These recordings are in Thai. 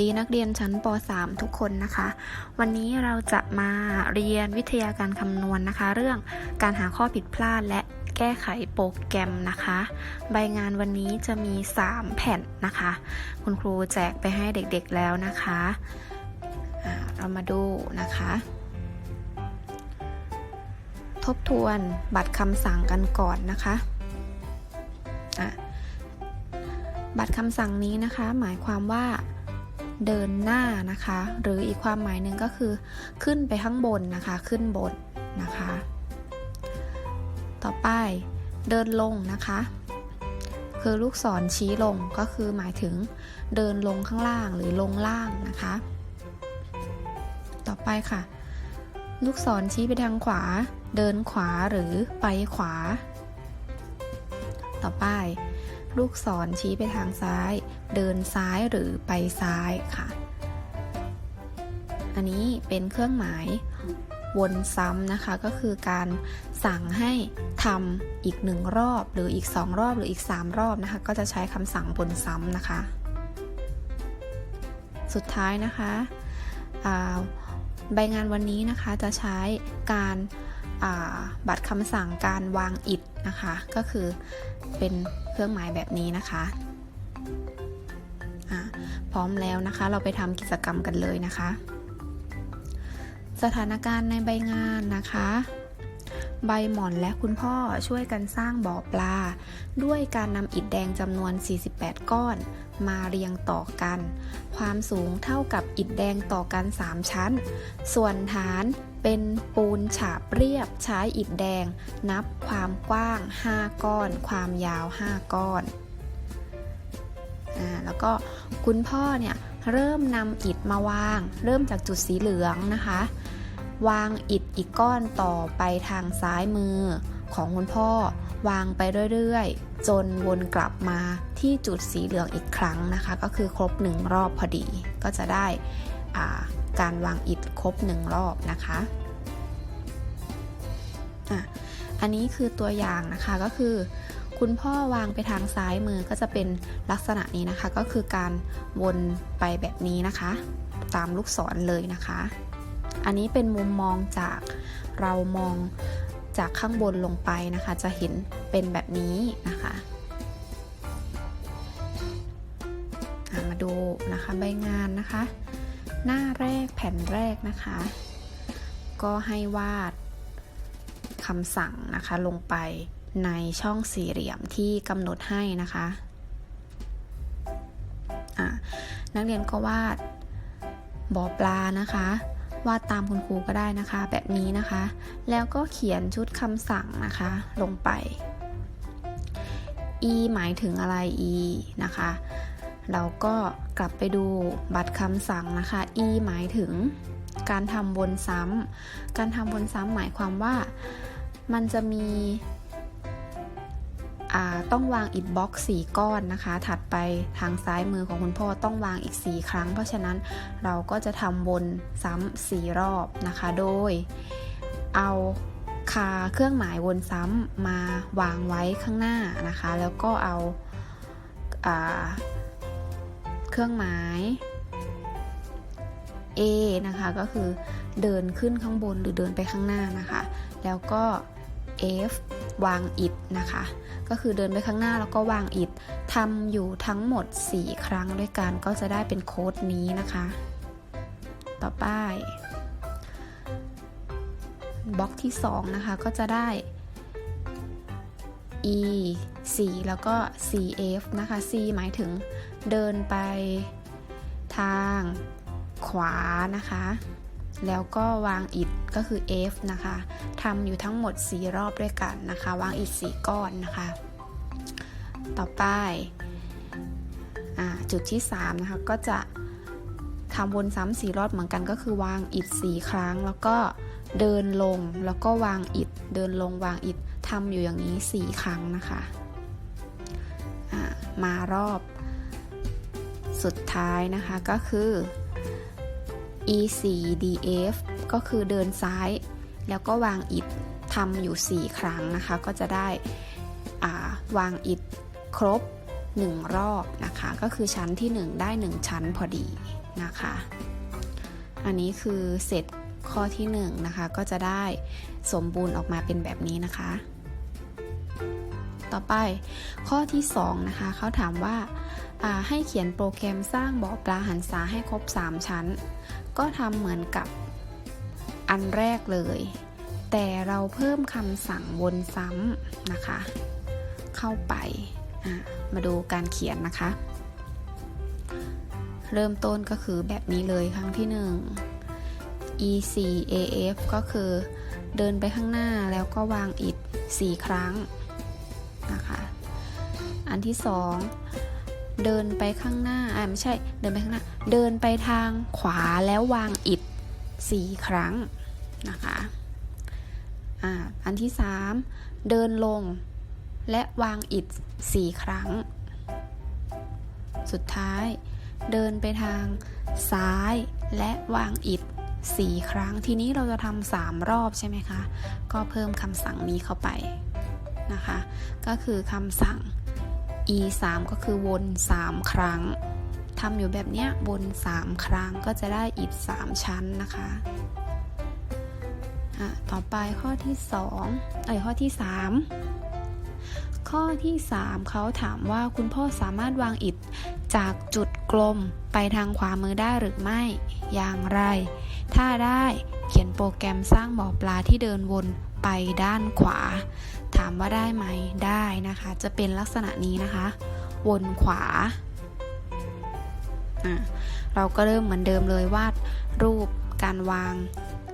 ดีนักเรียนชั้นป .3 ทุกคนนะคะ วันนี้เราจะมาเรียนวิทยาการคำนวณนะคะ เรื่องการหาข้อผิดพลาดและแก้ไขโปรแกรมนะคะ ใบงานวันนี้จะมี 3 แผ่นนะคะ คุณครูแจกไปให้เด็กๆแล้วนะคะเรามาดูนะคะ ทบทวนบัตรคำสั่งกันก่อนนะคะะบัตรคำสั่งนี้นะคะ หมายความว่า เดินหน้านะคะ หรืออีกความหมายหนึ่งก็คือ ขึ้นไปข้างบนนะคะ ขึ้นบนนะคะ ต่อไปเดินลงนะคะ คือลูกศรชี้ลงก็คือหมายถึงเดินลงข้างล่างหรือลงล่างนะคะ ต่อไปค่ะ ลูกศรชี้ไปทางขวา เดินขวาหรือไปขวา ต่อไป ลูกศรชี้ไปทางซ้าย เดินซ้ายหรือไปซ้ายค่ะ อันนี้เป็นเครื่องหมายวนซ้ำนะคะก็คือการสั่งให้ทำอีกหนึ่งรอบ หรืออีกสองรอบหรืออีกสามรอบนะคะ ก็จะใช้คำสั่งวนซ้ำนะคะ สุดท้ายนะคะอ่าใบงานวันนี้นะคะจะใช้การาบัตรคำสั่งการวางอิฐนะคะ ก็คือเป็น เครื่องหมายแบบนี้นะคะอะพร้อมแล้วนะคะ เราไปทำกิจกรรมกันเลยนะคะ สถานการณ์ในใบงานนะคะ ใบหม่อนและคุณพ่อช่วยกันสร้างบ่อปลา ด้วยการนำอิฐแดงจำนวน 48 ก้อน มาเรียงต่อกัน ความสูงเท่ากับอิฐแดงต่อกัน 3 ชั้น ส่วนฐานเป็นปูนฉาบเรียบใช้อิฐแดง นับความกว้าง 5 ก้อน ความยาว 5 ก้อนอ่าแล้วก็คุณพ่อเนี่ยเริ่มนำอิฐมาวาง เริ่มจากจุดสีเหลืองนะคะ วางอิฐอีกก้อนต่อไปทางซ้ายมือ ของคุณพ่อ วางไปเรื่อยๆ จนวนกลับมาที่จุดสีเหลืองอีกครั้งนะคะ ก็คือครบหนึ่งรอบพอดี ก็จะได้การวางอิฐครบหนึ่งรอบนะคะอะอันนี้คือตัวอย่างนะคะก็คือ คุณพ่อวางไปทางซ้ายมือก็จะเป็นลักษณะนี้นะคะ ก็คือการวนไปแบบนี้นะคะ ตามลูกศรเลยนะคะ อันนี้เป็นมุมมองจากเรามองจากข้างบนลงไปนะคะ จะเห็นเป็นแบบนี้นะคะมาดูนะคะใบงานนะคะ หน้าแรกแผ่นแรกนะคะ ก็ให้วาดคำสั่งนะคะลงไปในช่องสี่เหลี่ยมที่กำหนดให้นะคะอะนักเรียนก็วาดบ่อปลานะคะ วาดตามคุณครูก็ได้นะคะ แบบนี้นะคะ แล้วก็เขียนชุดคำสั่งนะคะ ลงไป e หมายถึงอะไร e นะคะ เราก็กลับไปดูบัตรคำสั่งนะคะ e หมายถึงการทำวนซ้ำการทำวนซ้ำหมายความว่ามันจะมี ต้องวางอิฐบล็อกสี่ก้อนนะคะ ถัดไปทางซ้ายมือของคุณพ่อต้องวางอีก 4 ครั้ง เพราะฉะนั้นเราก็จะทำวนซ้ำสี่รอบนะคะ โดยเอาคาเครื่องหมายวนซ้ำมาวางไว้ข้างหน้านะคะ แล้วก็เอาอาเครื่องหมาย A นะคะก็คือเดินขึ้นข้างบนหรือเดินไปข้างหน้านะคะ แล้วก็ F วางอิฐนะคะ ก็คือเดินไปข้างหน้าแล้วก็วางอิฐทำอยู่ทั้งหมด 4 ครั้งด้วยกันก็จะได้เป็นโค้ดนี้นะคะ ต่อไปบล็อกที่ 2 นะคะ ก็จะได้ E 4แล้วก็ CF นะคะ C หมายถึงเดินไปทางขวานะคะ แล้วก็วางอิฐก็คือ F นะคะทำอยู่ทั้งหมด 4 รอบด้วยกันนะคะ วางอิฐ4ก้อนนะคะ ต่อไปจุดที่ 3 นะคะ ก็จะทำวนซ้ำ4รอบเหมือนกันก็คือวางอิฐ4ครั้ง แล้วก็เดินลงแล้วก็วางอิฐเดินลงวางอิฐทำอยู่อย่างนี้ 4 ครั้งนะคะมารอบสุดท้ายนะคะก็คือ e 4 df ก็คือเดินซ้าย แล้วก็วางอิฐทำอยู่ 4 ครั้งนะคะ ก็จะได้วางอิฐครบ 1 รอบนะคะ ก็คือชั้นที่ 1 ได้ 1 ชั้นพอดีนะคะ อันนี้คือเสร็จข้อที่1นงนะคะ ก็จะได้สมบูรณ์ออกมาเป็นแบบนี้นะคะ ต่อไปข้อที่2นะคะเขาถามว่าอ่าให้เขียนโปรแกรมสร้างบ่อปลาหันษาให้ครบ 3 ชั้น ก็ทำเหมือนกับอันแรกเลย แต่เราเพิ่มคำสั่งวนซ้ำนะคะ เข้าไปมาดูการเขียนนะคะ เริ่มต้นก็คือแบบนี้เลยครั้งที่ 1 e 4 a f ก็คือเดินไปข้างหน้าแล้วก็วางอิฐ4ครั้งนะคะ อันที่ 2 เดินไปข้างหน้าอ่าไม่ใช่ เดินไปข้างหน้า เดินไปทางขวาแล้ววางอิฐ4ครั้งนะคะอ่าอันที่3เดินลงและวางอิฐ4ครั้ง สุดท้าย เดินไปทางซ้ายและวางอิฐ4ครั้ง ทีนี้เราจะทำสามรอบใช่ไหมคะ ก็เพิ่มคำสั่งนี้เข้าไปนะคะ ก็คือคำสั่ง e 3ก็คือวน 3 ครั้งทำอยู่แบบเนี้ยวน 3 ครั้งก็จะได้อิฐ3ชั้นนะคะอะต่อไปข้อที่2เอ้ยข้อที่ 3 ข้อที่ 3เขาถามว่าคุณพ่อสามารถวางอิฐจากจุดกลมไปทางขวามือได้หรือไม่อย่างไร ถ้าได้เขียนโปรแกรมสร้างบ่อปลาที่เดินวนไปด้านขวา ถามว่าได้ไหมได้นะคะ จะเป็นลักษณะนี้นะคะ วนขวาอะเราก็เริ่มเหมือนเดิมเลยวาดรูปการวาง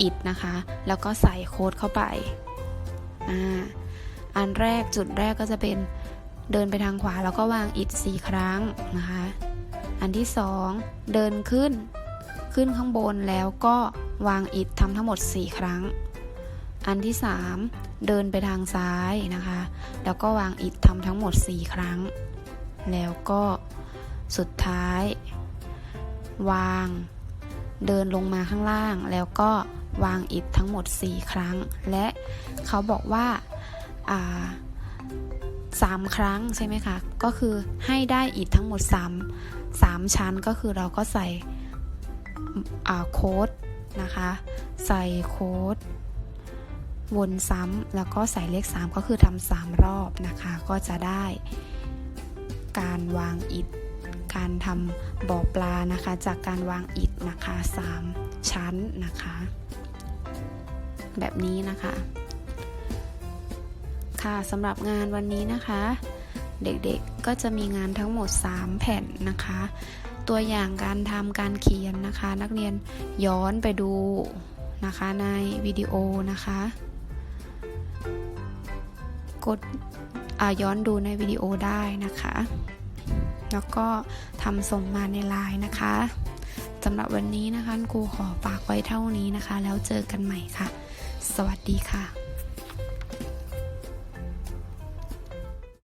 อิฐนะคะ แล้วก็ใส่โค้ดเข้าไปออันแรกจุดแรกก็จะเป็นเดินไปทางขวาแล้วก็วางอิฐสี่ครั้งนะคะ อันที่สองเดินขึ้น ขึ้นข้างบนแล้วก็วางอิฐทำทั้งหมด 4 ครั้ง อันที่ 3 เดินไปทางซ้ายนะคะ แล้วก็วางอิฐทำทั้งหมด 4 ครั้ง แล้วก็สุดท้าย วาง เดินลงมาข้างล่าง แล้วก็วางอิฐทั้งหมด 4 ครั้ง และเขาบอกว่าาสามครั้งใช่ไหมคะ ก็คือให้ได้อิฐทั้งหมด 3 3 ชั้นก็คือเราก็ใส่ โค้ดนะคะ ใส่โค้ดวนซ้ำแล้วก็ใส่เลข 3 ก็คือทำสามรอบนะคะ ก็จะได้ การวางอิฐ การทำบ่อปลานะคะ จากการวางอิฐนะคะ 3 ชั้นนะคะ แบบนี้นะคะ ค่ะสำหรับงานวันนี้นะคะ เด็กๆก็จะมีงานทั้งหมด 3 แผ่นนะคะ ตัวอย่างการทำการเขียนนะคะ นักเรียนย้อนไปดูนะคะในวิดีโอนะคะ กดย้อนดูในวิดีโอได้นะคะ แล้วก็ทำส่งมาในไลน์นะคะสำหรับวันนี้นะคะครูขอฝากไว้เท่านี้นะคะ แล้วเจอกันใหม่ค่ะ สวัสดีค่ะ